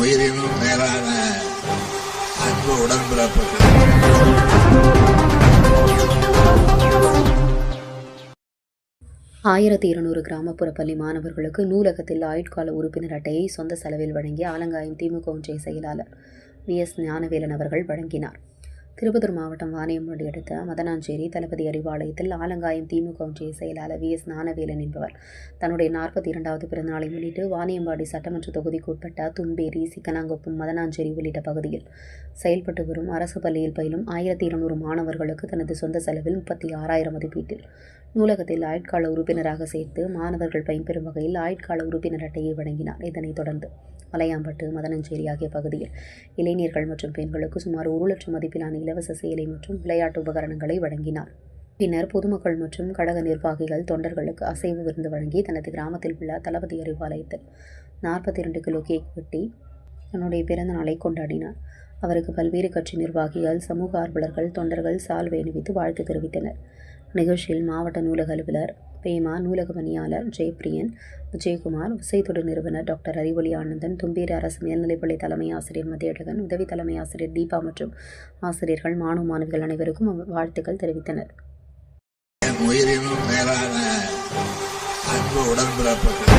உயிரினும் மேலான அன்பு உடன்பிறப்புகள். ஆயிரத்தி இருநூறு கிராமப்புற பள்ளி மாணவர்களுக்கு நூலகத்தில் ஆயுட்கால உறுப்பினர் அட்டையை சொந்த செலவில் வழங்கிய ஆலங்காயம் திமுக ஒன்றிய செயலாளர் வி எஸ் ஞானவேலன் அவர்கள் வழங்கினார். திருப்பத்தூர் மாவட்டம் வாணியம்பாடி அடுத்த மதனாஞ்சேரி தளபதி அறிவாலயத்தில் ஆலங்காயம் திமுக ஒன்றிய செயலாளர் வி எஸ் ஞானவேலன் என்பவர். தன்னுடைய நாற்பத்தி இரண்டாவது பிறந்தநாளை முன்னிட்டு வாணியம்பாடி சட்டமன்ற தொகுதிக்கு உட்பட்ட தும்பேரி சிக்கனாங்குப்பம் மதனாஞ்சேரி உள்ளிட்ட பகுதியில் செயல்பட்டு வரும் அரசு பள்ளியில் பயிலும் ஆயிரத்தி இருநூறு மாணவர்களுக்கு தனது சொந்த செலவில் முப்பத்தி ஆறாயிரம் மதிப்பீட்டில் நூலகத்தில் ஆயுட்கால உறுப்பினராக சேர்த்து மாணவர்கள் பயன்பெறும் வகையில் ஆயுட்கால உறுப்பினர் அட்டையை வழங்கினார். இதனைத் தொடர்ந்து மலையாம்பட்டு மதனஞ்சேரி ஆகிய பகுதியில் இளைஞர்கள் மற்றும் பெண்களுக்கு சுமார் ஒரு லட்சம் மதிப்பிலான இலவச சேலை மற்றும் விளையாட்டு உபகரணங்களை வழங்கினார். பின்னர் பொதுமக்கள் மற்றும் கழக நிர்வாகிகள் தொண்டர்களுக்கு அசைவு விருந்து வழங்கி தனது கிராமத்தில் உள்ள தளபதி அறிவாலயத்தில் நாற்பத்தி இரண்டு கிலோ கேக் வெட்டி தன்னுடைய பிறந்த நாளை கொண்டாடினார். அவருக்கு பல்வேறு கட்சி நிர்வாகிகள் சமூக ஆர்வலர்கள் தொண்டர்கள் சால்வை அணிவித்து வாழ்த்து தெரிவித்தனர். நிகழ்ச்சியில் மாவட்ட நூலக அலுவலர் பிரேமா நூலக பணியாளர் ஜெயபிரியன் விஜயகுமார் விசைத்தொடு நிறுவனர் டாக்டர் அறிவொளி ஆனந்தன் தும்பேரி அரசு மேல்நிலைப்பள்ளி தலைமை ஆசிரியர் மதியழகன் உதவி தலைமை ஆசிரியர் தீபா மற்றும் ஆசிரியர்கள் மாணவ மாணவிகள் அனைவருக்கும் அவர் வாழ்த்துக்கள் தெரிவித்தனர். உயிரினும் மேலான அன்பு உடன்பிறப்புகள்